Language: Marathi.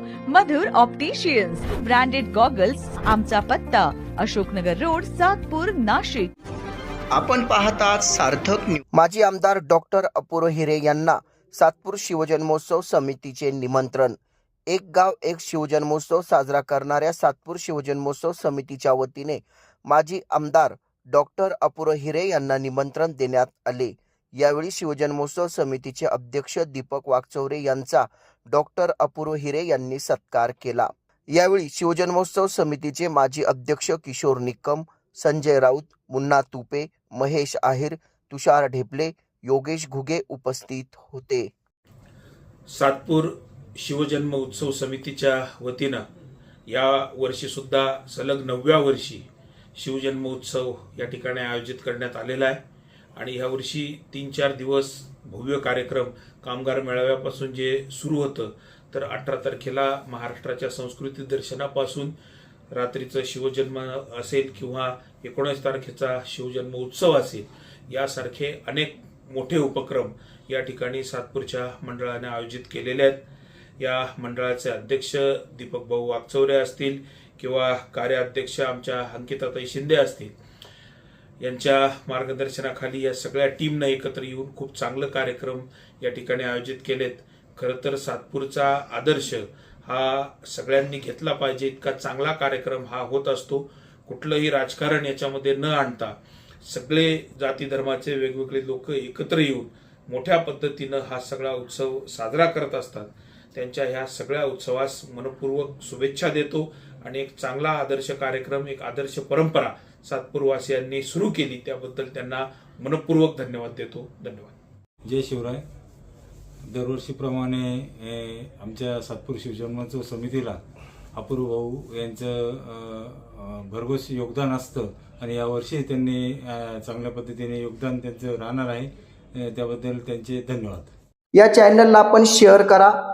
मधुर ऑप्टिशियन्स ब्रँडेड गॉगल्स आमचा पत्ता अशोकनगर रोड सातपूर नाशिक. आपण पाहतात सार्थक न्यूज माजी आमदार डॉक्टर अपूर्व हिरे यांना सातपूर शिवजन्मोत्सव समितीचे निमंत्रण. एक गाव एक शिवजन्मोत्सव साजरा करणाऱ्या सातपूर शिवजन्मोत्सव समितीच्या वतीने माजी आमदार डॉक्टर अपूर्व हिरे यांना निमंत्रण देण्यात आले. यावेळी शिवजन्मोत्सव समितीचे अध्यक्ष दीपक वागचौरे यांचा डॉक्टर अपूर्व हिरे यांनी सत्कार केला. यावेळी शिवजन्मोत्सव समितीचे माजी अध्यक्ष किशोर निकम संजय राऊत मुन्ना तुपे महेश आहिर तुषार ढेपले योगेश घुगे उपस्थित होते. सातपूर शिवजन्म उत्सव समितीच्या वतीनं या वर्षी सुद्धा सलग नवव्या वर्षी शिवजन्म उत्सव या ठिकाणी आयोजित करण्यात आलेला आहे. आणि ह्या वर्षी तीन चार दिवस भव्य कार्यक्रम कामगार मेळाव्यापासून जे सुरू होतं तर अठरा तारखेला महाराष्ट्राच्या संस्कृती दर्शनापासून रात्रीचं शिवजन्म असेल किंवा एकोणीस तारखेचा शिवजन्म उत्सव असेल यासारखे अनेक मोठे उपक्रम या ठिकाणी सातपूरच्या मंडळाने आयोजित केलेले आहेत. या मंडळाचे अध्यक्ष दीपक भाऊ वागचौरे असतील किंवा कार्याध्यक्ष आमच्या अंकिताताई शिंदे असतील यांच्या मार्गदर्शनाखाली या सगळ्या टीमनं एकत्र येऊन खूप चांगलं कार्यक्रम या ठिकाणी आयोजित केलेत. खरं तर सातपूरचा आदर्श हा सगळ्यांनी घेतला पाहिजे इतका चांगला कार्यक्रम हा होत असतो. कुठलंही राजकारण याच्यामध्ये न आणता सगळे जाती धर्माचे वेगवेगळे लोक एकत्र येऊन मोठ्या पद्धतीनं हा सगळा उत्सव साजरा करत असतात. त्यांच्या ह्या सगळ्या उत्सवास मनपूर्वक शुभेच्छा देतो. आणि एक चांगला आदर्श कार्यक्रम एक आदर्श परंपरा सातपूरवासियांनी सुरू केली त्याबद्दल त्यांना मनपूर्वक धन्यवाद देतो. धन्यवाद. जय शिवराय. दरवर्षीप्रमाणे आमच्या सातपूर शिवजन्मोत्सव समितीला अपूर्व भाऊ यांचं भरघोस योगदान असतं. आणि यावर्षी त्यांनी चांगल्या पद्धतीने योगदान त्यांचं राहणार आहे. त्याबद्दल त्यांचे धन्यवाद. या चॅनलला आपण शेअर करा.